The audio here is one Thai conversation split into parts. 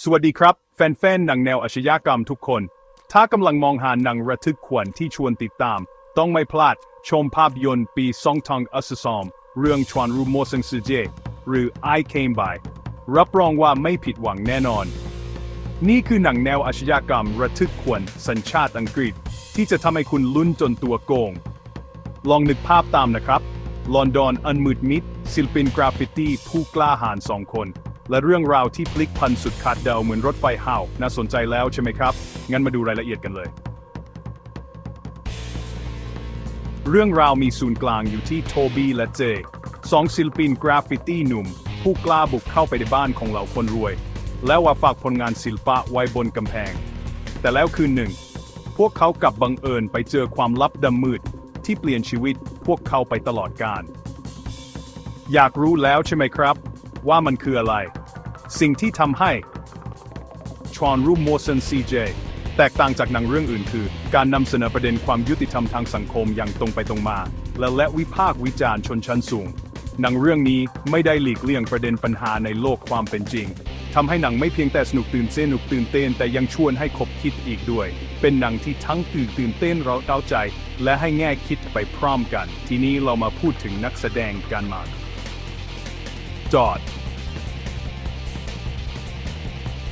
สวัสดีครับ แฟนๆหนังแนวอาชญากรรมทุกคน ถ้ากำลังมองหาหนังระทึกขวัญที่ชวนติดตาม ต้องไม่พลาด ชมภาพยนตร์ปีซองทองอัสซอม เรื่องชวนรูโมซังซือเจหรือ I Came By รับรองว่าไม่ผิดหวังแน่นอน นี่คือหนังแนวอาชญากรรมระทึกขวัญสัญชาติอังกฤษ ที่จะทำให้คุณลุ้นจนตัวโกง ลองนึกภาพตามนะครับ ลอนดอนอันมืดมิดศิลปินกราฟฟิตี้ผู้กล้าหาญสองคน และเรื่องราวที่พลิกพันสุดขาดเดาเหมือนรถไฟห่าวน่าสนใจแล้วใช่ไหมครับ งั้นมาดูรายละเอียดกันเลย เรื่องราวมีศูนย์กลางอยู่ที่โทบี้และเจสองศิลปินกราฟฟิตี้หนุ่ม ผู้กล้าบุกเข้าไปในบ้านของเหล่าคนรวย แล้วว่าฝากผลงานศิลปะไว้บนกำแพง แต่แล้วคืนหนึ่ง พวกเขากลับบังเอิญไปเจอความลับดำมืด ที่เปลี่ยนชีวิตพวกเขาไปตลอดกาลอยากรู้แล้วใช่ไหมครับ ว่ามันคืออะไร สิ่งที่ทำให้ชอนรูมโมซันซีเจแตกต่างจากหนังเรื่องอื่นคือ การนำเสนอประเด็นความยุติธรรมทางสังคมอย่างตรงไปตรงมา และและวิพากษ์วิจารณ์ชนชั้นสูง หนังเรื่องนี้ไม่ได้หลีกเลี่ยงประเด็นปัญหาในโลกความเป็นจริงทำให้หนังไม่เพียงแต่สนุกตื่นเต้นสนุกตื่นเต้นแต่ยังชวนให้คบคิดอีกด้วย เป็นหนังที่ทั้งตื่นตื่นเต้นเราเต้าใจ และให้แง่คิดไปพร้อมกัน ทีนี้เรามาพูดถึงนักแสดงกันมาจอด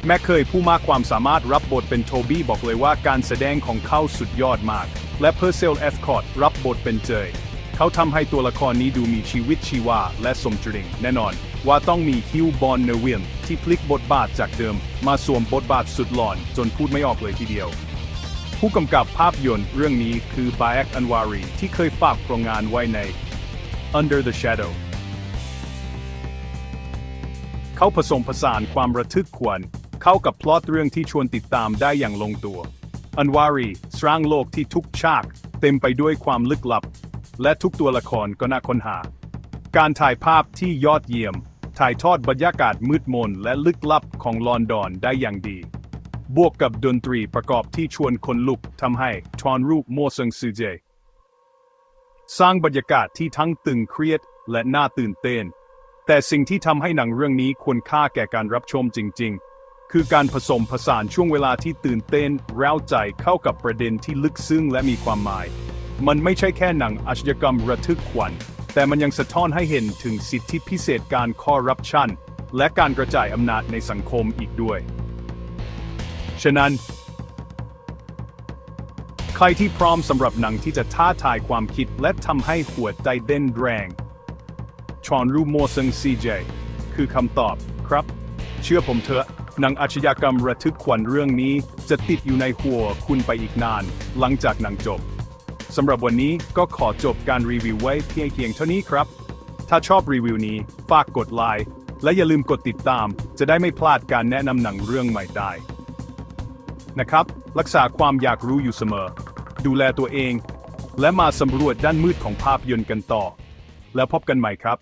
แม้เคยผู้มากความสามารถรับบทเป็นโทบี้บอกเลยว่าการแสดงของเขาสุดยอดมาก และเพอร์เซลเอฟคอร์ดรับบทเป็นเจยเขาทำให้ตัวละครนี้ดูมีชีวิตชีวาและสมจริง แน่นอน ว่าต้องมีฮิวบอนเนวินที่พลิกบทบาทจากเดิม มาสวมบทบาทสุดหลอน จนพูดไม่ออกเลยทีเดียว ผู้กำกับภาพยนตร์เรื่องนี้คือบา a กอันวารีที่เคยฝากโครงงานไว้ใน Under the Shadow เขาผสมผสานความระทึกขวัญ เข้ากับพล็อตเรื่องที่ชวนติดตามได้อย่างลงตัว อันวารีสร้างโลกที่ทุกฉาก เต็มไปด้วยความลึกลับ และทุกตัวละครก็น่าค้นหา การถ่ายภาพที่ยอดเยี่ยม ถ่ายทอดบรรยากาศมืดมนและลึกลับของลอนดอนได้อย่างดี บวกกับดนตรีประกอบที่ชวนคนลุกทำให้ทอนรูปโมซังซือเจ สร้างบรรยากาศที่ทั้งตึงเครียดและน่าตื่นเต้นแต่สิ่งที่ทำให้หนังเรื่องนี้ควรค่าแก่การรับชมจริง ๆ คือการผสมผสานช่วงเวลาที่ตื่นเต้นร้าวใจเข้ากับประเด็นที่ลึกซึ้งและมีความหมาย มันไม่ใช่แค่หนังอาชญากรรมระทึกขวัญ แต่มันยังสะท้อนให้เห็นถึงสิทธิพิเศษการคอร์รัปชันและการกระจายอำนาจในสังคมอีกด้วย ฉะนั้น ใครที่พร้อมสำหรับหนังที่จะท้าทายความคิดและทำให้หัวใจเต้นแรงชอนรูโมซังซีเจคือคำตอบครับ เชื่อผมเถอะ หนังอาชญากรรมระทึกขวัญเรื่องนี้ จะติดอยู่ในหัวคุณไปอีกนาน หลังจากหนังจบสำหรับวันนี้ก็ขอจบการรีวิวไว้เพียงเพียงเท่านี้ครับ ถ้าชอบรีวิวนี้ ฝากกดไลค์และอย่าลืมกดติดตาม จะได้ไม่พลาดการแนะนำหนังเรื่องใหม่ได้ นะครับ รักษาความอยากรู้อยู่เสมอ ดูแลตัวเอง และมาสำรวจด้านมืดของภาพยนตร์กันต่อ แล้วพบกันใหม่ครับ